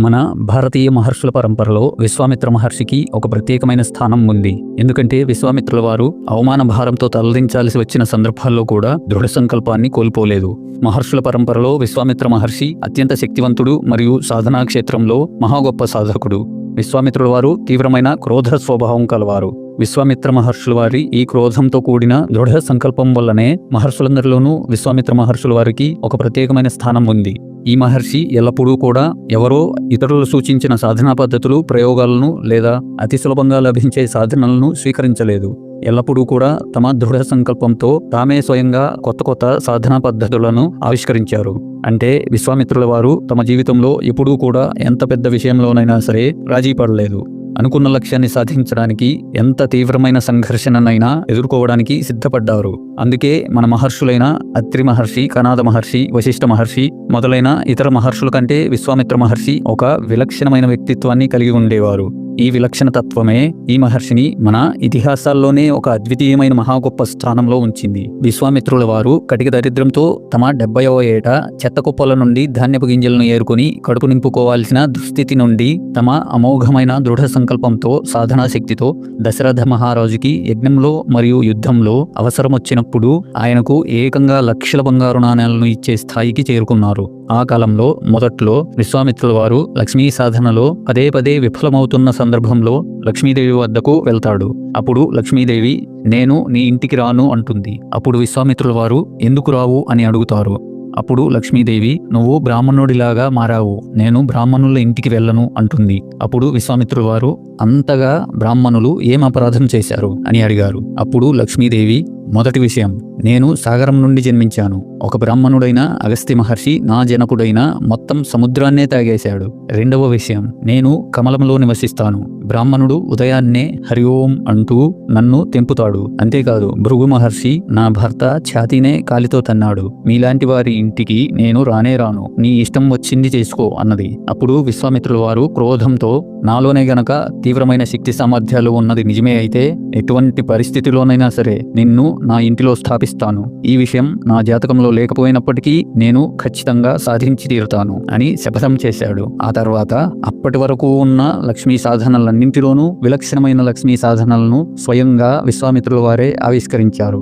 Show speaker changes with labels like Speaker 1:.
Speaker 1: మన భారతీయ మహర్షుల పరంపరలో విశ్వామిత్ర మహర్షికి ఒక ప్రత్యేకమైన స్థానం ఉంది. ఎందుకంటే విశ్వామిత్రుల వారు అవమాన భారంతో తలదించాల్సి వచ్చిన సందర్భాల్లో కూడా దృఢ సంకల్పాన్ని కోల్పోలేదు. మహర్షుల పరంపరలో విశ్వామిత్ర మహర్షి అత్యంత శక్తివంతుడు మరియు సాధనా క్షేత్రంలో మహా గొప్ప సాధకుడు. విశ్వామిత్రుల వారు తీవ్రమైన క్రోధ స్వభావం కలవారు. విశ్వామిత్ర మహర్షుల వారి ఈ క్రోధంతో కూడిన దృఢ సంకల్పం వల్లనే మహర్షులందరిలోనూ విశ్వామిత్ర మహర్షుల వారికి ఒక ప్రత్యేకమైన స్థానం ఉంది. ఈ మహర్షి ఎల్లప్పుడూ కూడా ఎవరో ఇతరులు సూచించిన సాధనా పద్ధతులు ప్రయోగాలను లేదా అతి సులభంగా లభించే సాధనలను స్వీకరించలేదు. ఎల్లప్పుడూ కూడా తమ దృఢ సంకల్పంతో తామే స్వయంగా కొత్త కొత్త సాధనా పద్ధతులను ఆవిష్కరించారు. అంటే విశ్వామిత్రుల వారు తమ జీవితంలో ఎప్పుడూ కూడా ఎంత పెద్ద విషయంలోనైనా సరే రాజీ పడలేదు. అనుకున్న లక్ష్యాన్ని సాధించడానికి ఎంత తీవ్రమైన సంఘర్షణనైనా ఎదుర్కోవడానికి సిద్ధపడ్డారు. అందుకే మన మహర్షులైన అత్రి మహర్షి కనాద మహర్షి వశిష్ఠ మహర్షి మొదలైన ఇతర మహర్షుల కంటే విశ్వామిత్ర మహర్షి ఒక విలక్షణమైన వ్యక్తిత్వాన్ని కలిగి ఉండేవారు. ఈ విలక్షణ తత్వమే ఈ మహర్షిని మన ఇతిహాసాల్లోనే ఒక అద్వితీయమైన మహా గొప్ప స్థానంలో ఉంచింది. విశ్వామిత్రుల వారు కటిక దరిద్రంతో తమ డెబ్బైవ ఏట చెత్త కుప్పల నుండి ధాన్యపు గింజలను ఏరుకుని కడుపు నింపుకోవాల్సిన దుస్థితి నుండి తమ అమోఘమైన దృఢ సంకల్పంతో సాధనా శక్తితో దశరథ మహారాజుకి యజ్ఞంలో మరియు యుద్ధంలో అవసరం వచ్చినప్పుడు ఆయనకు ఏకంగా లక్షల బంగారు నాణ్యాలను ఇచ్చే స్థాయికి చేరుకున్నారు. ఆ కాలంలో మొదట్లో విశ్వామిత్రుల వారు లక్ష్మీ సాధనలో పదే పదే విఫలమవుతున్న సందర్భంలో లక్ష్మీదేవి వద్దకు వెళ్తాడు. అప్పుడు లక్ష్మీదేవి నేను నీ ఇంటికి రాను అంటుంది. అప్పుడు విశ్వామిత్రుల వారు ఎందుకు రావు? అని అడుగుతారు. అప్పుడు లక్ష్మీదేవి నువ్వు బ్రాహ్మణుడిలాగా మారావు. నేను బ్రాహ్మణుల ఇంటికి వెళ్ళను అంటుంది. అప్పుడు విశ్వామిత్రుల వారు అంతగా బ్రాహ్మణులు ఏం అపరాధం చేశారు? అని అడిగారు. అప్పుడు లక్ష్మీదేవి మొదటి విషయం నేను సాగరం నుండి జన్మించాను. ఒక బ్రాహ్మణుడైన అగస్త్య మహర్షి నా జనకుడైన మొత్తం సముద్రాన్నే తాగేశాడు. రెండవ విషయం నేను కమలంలో నివసిస్తాను. బ్రాహ్మణుడు ఉదయాన్నే హరి ఓం అంటూ నన్ను తెంపుతాడు. అంతేకాదు భృగు మహర్షి నా భర్త ఛాతీనే కాలితో తన్నాడు. మీలాంటి వారి ఇంటికి నేను రానే రాను. నీ ఇష్టం వచ్చింది చేసుకో అన్నది. అప్పుడు విశ్వామిత్రుల వారు క్రోధంతో నాలోనే గనక తీవ్రమైన శక్తి సామర్థ్యాలు ఉన్నది నిజమే అయితే ఎటువంటి పరిస్థితిలోనైనా సరే నిన్ను నా ఇంటిలో స్థాపిస్తాను. ఈ విషయం నా జాతకంలో లేకపోయినప్పటికీ నేను ఖచ్చితంగా సాధించి తీరుతాను అని శపథం చేశాడు. ఆ తర్వాత అప్పటి వరకు ఉన్న లక్ష్మీ సాధనలన్నింటిలోనూ విలక్షణమైన లక్ష్మీ సాధనలను స్వయంగా విశ్వామిత్రుల వారే ఆవిష్కరించారు.